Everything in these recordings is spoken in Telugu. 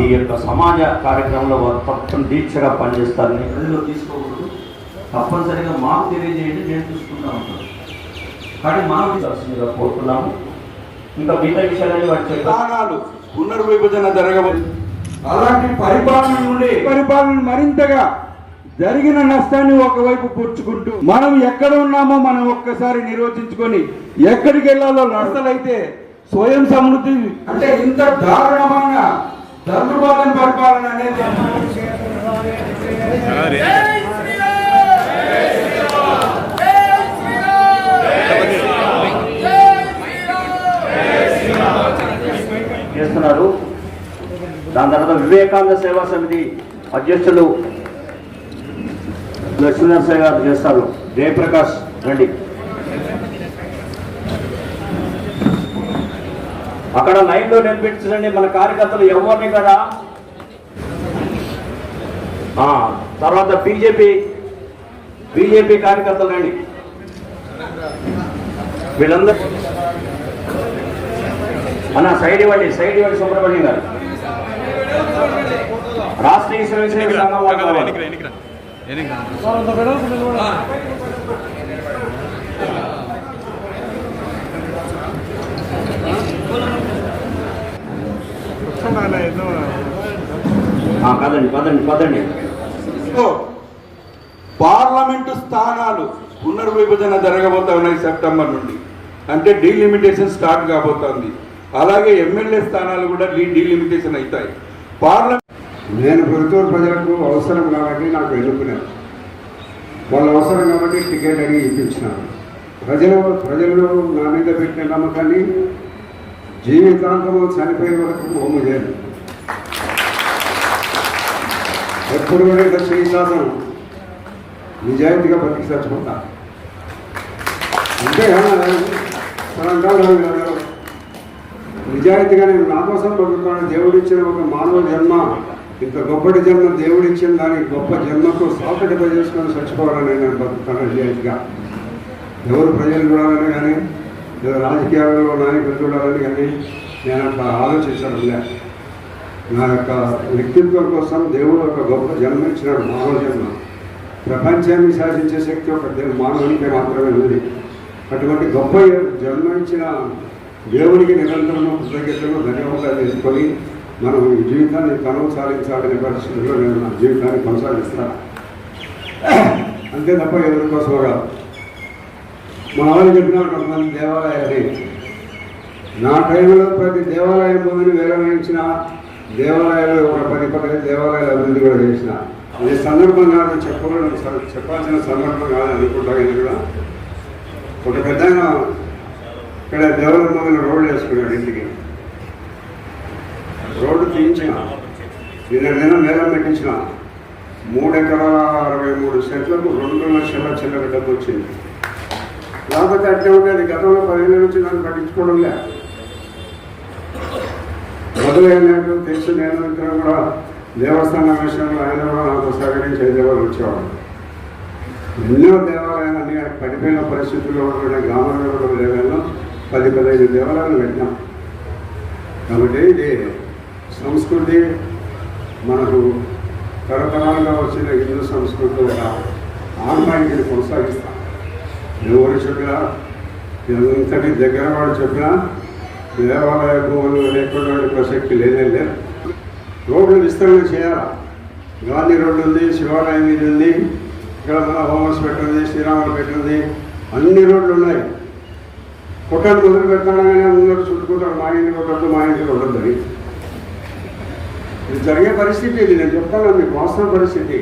ఈ యొక్క సమాజ కార్యక్రమంలో వారు తప్పని దీక్షగా పనిచేస్తారని ప్రజలు తీసుకోకూడదు? తప్పనిసరిగా మాకు తెలియజేయండి నేను చూసుకుంటా ఉంటాను కానీ మనం చేయాల్సిందిగా కోరుతున్నాము. ఇంకా మిగతా విషయాలని వాటి పునర్విభజన జరగవచ్చు అలాంటి పరిపాలన నుండి పరిపాలన మరింతగా జరిగిన నష్టాన్ని ఒకవైపు పుచ్చుకుంటూ మనం ఎక్కడ ఉన్నామో మనం ఒక్కసారి నిర్వచించుకొని ఎక్కడికి వెళ్ళాలో నడతలైతే స్వయం సమృద్ధి అంటే ఇంత దారుణమైన ధర్మపాలన పరిపాలన అనేది చేస్తున్నారు. దాని తర్వాత వివేకానంద సేవా సమితి అధ్యక్షులు లక్ష్మీనరసయ్య గారు చేస్తారు. జయప్రకాష్ రండి అక్కడ లైన్లో నిలబెట్టించండి మన కార్యకర్తలు ఎవరిని కదా? ఆ, తర్వాత బీజేపీ బీజేపీ కార్యకర్తలు రండి. వీళ్ళందరూ అన్న సైడ్ ఇవ్వండి సైడ్ ఇవ్వండి సుబ్రహ్మణ్యం గారు. రాష్ట్రీయ స్వయం సంఘం వాళ్ళు పదండి పదండి పదండి పార్లమెంటు స్థానాలు పునర్విభజన జరగబోతా ఉన్నాయి సెప్టెంబర్ నుండి. అంటే డీలిమిటేషన్ స్టార్ట్ కాబోతోంది. అలాగే ఎమ్మెల్యే స్థానాలు కూడా డీ డీలిమిటేషన్ అవుతాయి. పార్లమెంట్ నేను ప్రభుత్వ ప్రజలకు అవసరం కాబట్టి నాకు ఎన్నుకున్నాను వాళ్ళ అవసరం కాబట్టి టికెట్ అడిగి ఇప్పించినాను. ప్రజలు ప్రజలు నా మీద పెట్టిన నమ్మకాన్ని జీవితాంతము చనిపోయే వరకు హోము చేయను ఎప్పుడు కూడా ఇంత నిజాయితీగా బతికి చచ్చిపోతా. అంతే నిజాయితీగా నేను నా కోసం బతుకుతాను దేవుడిచ్చిన ఒక మానవ జన్మ ఇంత గొప్పటి జన్మ దేవుడిచ్చిన దాని గొప్ప జన్మకు సాకటిపై చేసుకొని చచ్చిపోవాలని నేను బతుకుతాను నిజాయితీగా. ఎవరు ప్రజలు కూడా కానీ లేదా రాజకీయాలలో నాయకులు చూడాలని కానీ నేను అట్లా ఆలోచించడం లే. నా యొక్క వ్యక్తిత్వం కోసం దేవుడు ఒక గొప్ప జన్మ ఇచ్చినాడు మానవ జన్మ ప్రపంచాన్ని శాసించే శక్తి ఒక దేవు- మానవునికే మాత్రమే ఉంది అటువంటి గొప్ప జన్మ ఇచ్చిన దేవుడికి నిరంతరం కృతజ్ఞతలు ధన్యవాదాలు తీసుకొని మనం ఈ జీవితాన్ని కొనసాగించాలనే పరిస్థితుల్లో నేను నా జీవితాన్ని కొనసాగిస్తాను. అంతే తప్ప ఎవరి కోసం కాదు. మా వాళ్ళు చెప్పిన కొంతమంది దేవాలయాన్ని నా టైంలో ప్రతి దేవాలయం భూమిని విరమించిన దేవాలయాలు ఒక పది పది దేవాలయాలు అభివృద్ధి కూడా చేసిన. ఇది సందర్భం కాదు చెప్పకూడదు చెప్పాల్సిన సందర్భం కాదు అనుకుంటా ఇది కూడా. ఒక పెద్ద ఇక్కడ దేవాలయం భూమిని రోడ్డు వేసుకున్నాడు ఇంటికి. రోడ్డు తీయించిన. నిన్న నిన్న మేళం పెట్టించిన. మూడు ఎకరాల అరవై మూడు సెంట్లకు రెండు లక్షల చిల్లర డబ్బు వచ్చింది. లేకపోతే అట్లే ఉండేది. గతంలో పదిహేను నుంచి నన్ను పట్టించుకోవడం లే. మొదలైనట్టు తెలుసు నేను ఇద్దరు కూడా దేవస్థానం విషయంలో ఆయన కూడా నాకు సహకరించి హైదరాబాద్ వచ్చేవాడు ఎన్నో దేవాలయాలు అన్ని పడిపోయిన పరిస్థితుల్లో ఉన్న గ్రామంలో కూడా పది పదహైదు దేవాలయాలు పెట్టినాం కాబట్టి ఇది సంస్కృతి మనకు తరతరాలుగా వచ్చిన హిందూ సంస్కృతి ఒక ఆన్లైన్ కొనసాగిస్తాం. ఎవరు చెప్పినా ఎంతటి దగ్గర వాడు చెప్పినా దేవాలయ భూములు లేకుండా ప్రసక్తి లేదే లేదు. రోడ్లు విస్తరణ చేయాలి? గాంధీ రోడ్డు ఉంది శివాలయం ఇది ఉంది ఇక్కడ మన హోమస్ పెట్టింది శ్రీరాములు పెట్టింది అన్ని రోడ్లు ఉన్నాయి. కొట్టాలు మొదలు పెడతానగానే అందరూ చుట్టుకుంటారు మా ఇంటి కొట్టద్దు మా ఇంటి కొట్టద్దని ఇది జరిగే పరిస్థితి ఇది నేను చెప్తాను మీకు వాస్తవ పరిస్థితి.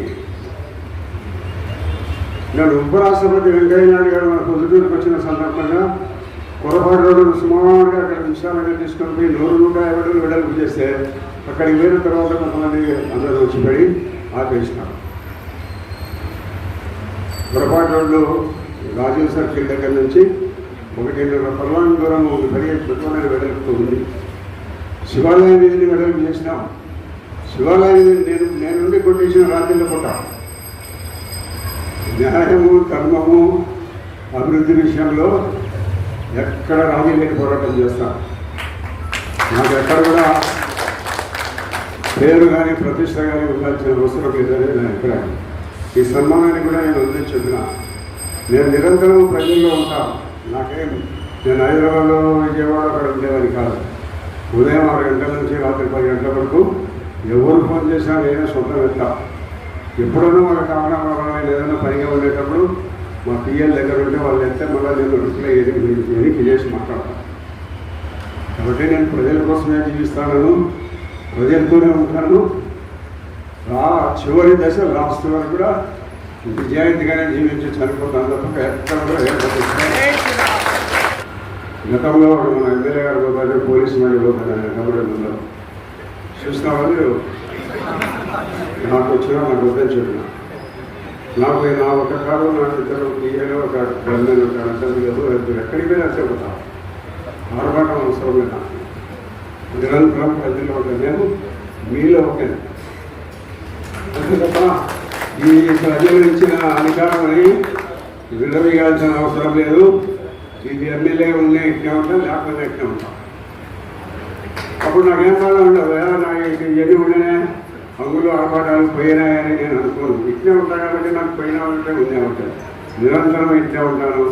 నేను ఉపరాష్ట్రపతి వెంకయ్య నాయుడు గారు మన పొద్దుటూరుకు వచ్చిన సందర్భంగా పొరపాటు రోడ్డు సుమారుగా అక్కడ విశాలంగా తీసుకొని పోయి నూరు నూట యాభై రోజులు వెడల్పు చేస్తే అక్కడికి వేరే తర్వాత కొంతమంది అందరూ వచ్చి పడి ఆపేసినారు పొరపాటు రోడ్లు రాజీవ్ సర్కిల్ దగ్గర నుంచి ఒకటిన్నర పర్వాంగ దూరం పెరిగే పెట్టుకోవడానికి వెడల్పుతూ ఉంది. శివాలయం వీధిని వెడల్పు చేసినాం. శివాలయం వీధిని నేను నేను నుండి కొట్టేసిన రాత్రిలో కొట్టా. న్యాయము ధర్మము అభివృద్ధి విషయంలో ఎక్కడ రాజీ లేని పోరాటం చేస్తాం. నాకు ఎక్కడ కూడా పేరు కానీ ప్రతిష్ట కానీ ఉండాల్సిన అవసరం లేదని నా అభిప్రాయం. ఈ సన్మానాన్ని కూడా నేను వదిలి చెప్పిన నేను నిరంతరం ప్రజల్లో ఉంటాను నాకేం నేను హైదరాబాద్లో విజయవాడ అక్కడ ఉండేదాన్ని కాదు. ఉదయం ఆరు గంటల నుంచి రాత్రి పది గంటల వరకు ఎవరు ఫోన్ చేసినా నేనే సొంతం వెళ్తాను ఎప్పుడైనా మన కారణం ఏదైనా పనిగా ఉండేటప్పుడు మా పిఎల్ దగ్గర ఉంటే వాళ్ళు ఎత్తే మళ్ళీ నేను రిప్లై ఎనికి చేసి మాట్లాడతాను కాబట్టి నేను ప్రజల కోసమే జీవిస్తాను ప్రజలతోనే ఉంటాను. రా చివరి దశ లాస్ట్ వరకు కూడా నిజాయితీగానే జీవించి చనిపోతాను తప్ప ఎక్కడ కూడా గతంలో మన ఎమ్మెల్యే గారు పోతారు పోలీసు మీద పోతారు గవర్నమెంట్లో చూసిన వాళ్ళు నాకు వచ్చినా నాకు వద్దని చెప్పిన నాకు నా ఒక కాడు నాకు ఇద్దరు పిఏలో ఒక గవర్నమెంట్ ఒక అంటారు లేదు ఎక్కడికి పోయినా చెబుతా ఆర్భాటం అవసరమైన నిరంతరం ప్రజల్లో ఒక నేను మీలో ఒక అంతే తప్ప ఈ ప్రజలు ఇచ్చిన అధికారం విడవీయాల్సిన అవసరం లేదు ఇది ఎమ్మెల్యే ఉండే ఇట్లా ఉంటా లేకపోతే ఇట్లా ఉంటా అప్పుడు నాకేం బాగా ఉండదు "ఏ, నాకు ఎన్ని ఉండనే అంగులు ఆర్భాటాలు పోయినాయని నేను అనుకోను. ఇట్లే ఉంటాను కాబట్టి నాకు పోయినా ఉంటే ఉండే ఉంటాను నిరంతరం ఇట్లే ఉంటాను.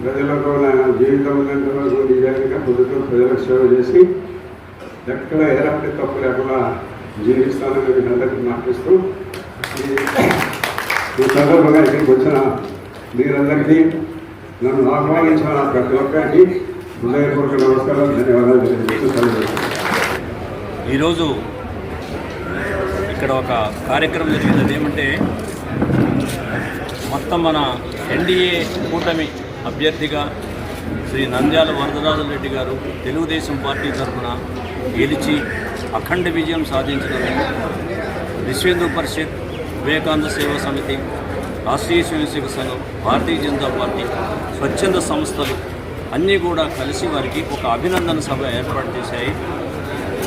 ప్రజలకు నా జీవితం ఉన్నంత వరకు నిజాయితీగా పొద్దుటూ ప్రజలకు సేవ చేసి ఎక్కడ ఎలాంటి తప్పు లేకుండా జీవిస్తానని మీకు అందరికీ మాటిస్తూ ఈ- సందర్భంగా ఇక్కడికి వచ్చిన మీరందరికీ నన్ను ఆహ్వానించిన ప్రతి ఒక్కరికి హృదయపూర్వక నమస్కారం ధన్యవాదాలు ఈరోజు ఇక్కడ ఒక కార్యక్రమం జరిగింది ఏమంటే మొత్తం మన ఎన్డీఏ కూటమి అభ్యర్థిగా శ్రీ నంద్యాల వరదరాజు రెడ్డి గారు తెలుగుదేశం పార్టీ తరఫున గెలిచి అఖండ విజయం సాధించడం విశ్వ పరిషత్ వివేకానంద సేవా సమితి రాష్ట్రీయ స్వయంసేవక సంఘం భారతీయ జనతా పార్టీ స్వచ్ఛంద సంస్థలు అన్నీ కూడా కలిసి వారికి ఒక అభినందన సభ ఏర్పాటు చేశాయి.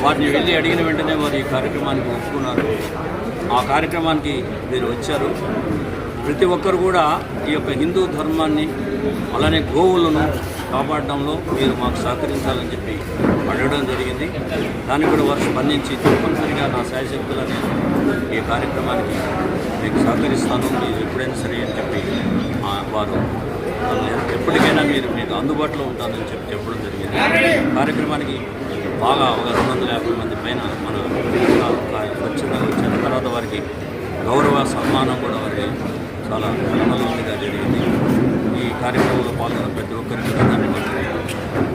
వారిని వెళ్ళి అడిగిన వెంటనే వారు ఈ కార్యక్రమానికి ఒప్పుకున్నారు. ఆ కార్యక్రమానికి మీరు వచ్చారు. ప్రతి ఒక్కరు కూడా ఈ యొక్క హిందూ ధర్మాన్ని అలానే గోవులను కాపాడడంలో మీరు మాకు సహకరించాలని చెప్పి అడగడం జరిగింది. దాన్ని కూడా వారు స్పందించి తప్పనిసరిగా నా శాయశక్తులని ఈ కార్యక్రమానికి మీకు సహకరిస్తాను. మీరు ఎప్పుడైనా సరే అని చెప్పి వారు ఎప్పటికైనా మీరు మీకు అందుబాటులో ఉంటానని చెప్పి చెప్పడం జరిగింది. కార్యక్రమానికి బాగా ఒక రెండు వందల యాభై మంది పైన మన స్వచ్ఛంగా వచ్చిన తర్వాత వారికి గౌరవ సన్మానం కూడా వారికి చాలా ఆనందంగా జరిగింది. ఈ కార్యక్రమంలో పాల్గొన్న ప్రతి ఒక్కరికి ధన్యవాదాలు.